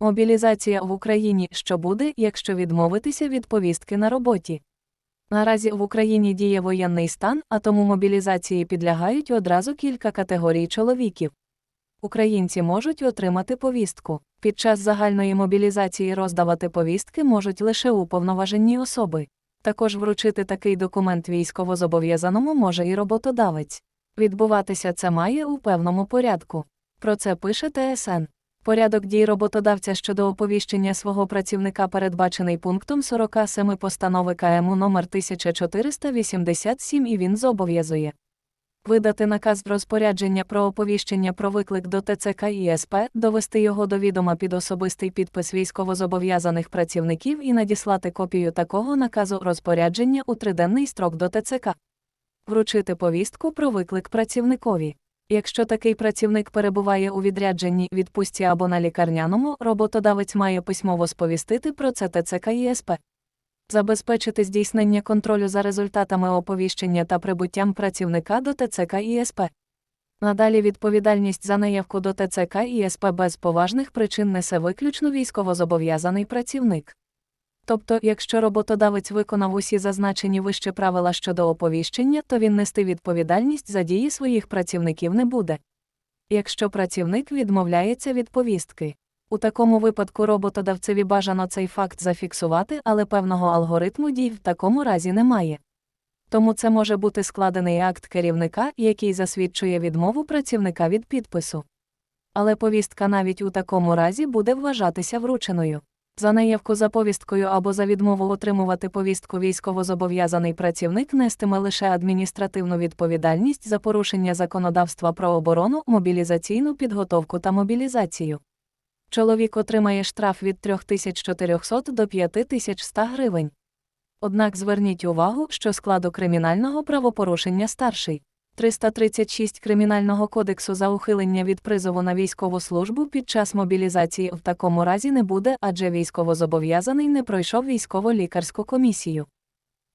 Мобілізація в Україні що буде, якщо відмовитися від повістки на роботі? Наразі в Україні діє воєнний стан, а тому мобілізації підлягають одразу кілька категорій чоловіків. Українці можуть отримати повістку. Під час загальної мобілізації роздавати повістки можуть лише уповноважені особи. Також вручити такий документ військовозобов'язаному може і роботодавець. Відбуватися це має у певному порядку. Про це пише ТСН. Порядок дій роботодавця щодо оповіщення свого працівника передбачений пунктом 47 постанови КМУ номер 1487 і він зобов'язує видати наказ розпорядження про оповіщення про виклик до ТЦК і СП, довести його до відома під особистий підпис військовозобов'язаних працівників і надіслати копію такого наказу розпорядження у триденний строк до ТЦК. Вручити повістку про виклик працівникові. Якщо такий працівник перебуває у відрядженні, відпустці або на лікарняному, роботодавець має письмово сповістити про це ТЦК і СП. Забезпечити здійснення контролю за результатами оповіщення та прибуттям працівника до ТЦК і СП. Надалі відповідальність за неявку до ТЦК і СП без поважних причин несе виключно військовозобов'язаний працівник. Тобто, якщо роботодавець виконав усі зазначені вище правила щодо оповіщення, то він нести відповідальність за дії своїх працівників не буде. Якщо працівник відмовляється від повістки. У такому випадку роботодавцеві бажано цей факт зафіксувати, але певного алгоритму дій в такому разі немає. Тому це може бути складений акт керівника, який засвідчує відмову працівника від підпису. Але повістка навіть у такому разі буде вважатися врученою. За неявку за повісткою або за відмову отримувати повістку військовозобов'язаний працівник нестиме лише адміністративну відповідальність за порушення законодавства про оборону, мобілізаційну підготовку та мобілізацію. Чоловік отримає штраф від 3400 до 5100 гривень. Однак зверніть увагу, що складу кримінального правопорушення старший. 336 Кримінального кодексу за ухилення від призову на військову службу під час мобілізації в такому разі не буде, адже військовозобов'язаний не пройшов військово-лікарську комісію.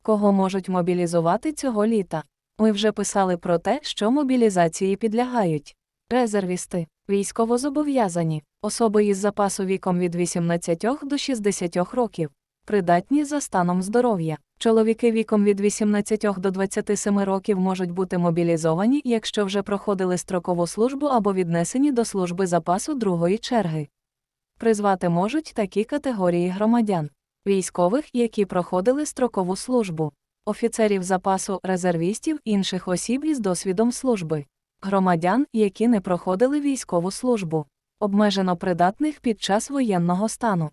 Кого можуть мобілізувати цього літа? Ми вже писали про те, що мобілізації підлягають. Резервісти, військовозобов'язані, особи із запасу віком від 18 до 60 років, придатні за станом здоров'я. Чоловіки віком від 18 до 27 років можуть бути мобілізовані, якщо вже проходили строкову службу або віднесені до служби запасу другої черги. Призвати можуть такі категорії громадян: військових, які проходили строкову службу, офіцерів запасу, резервістів, інших осіб із досвідом служби, громадян, які не проходили військову службу, обмежено придатних під час воєнного стану.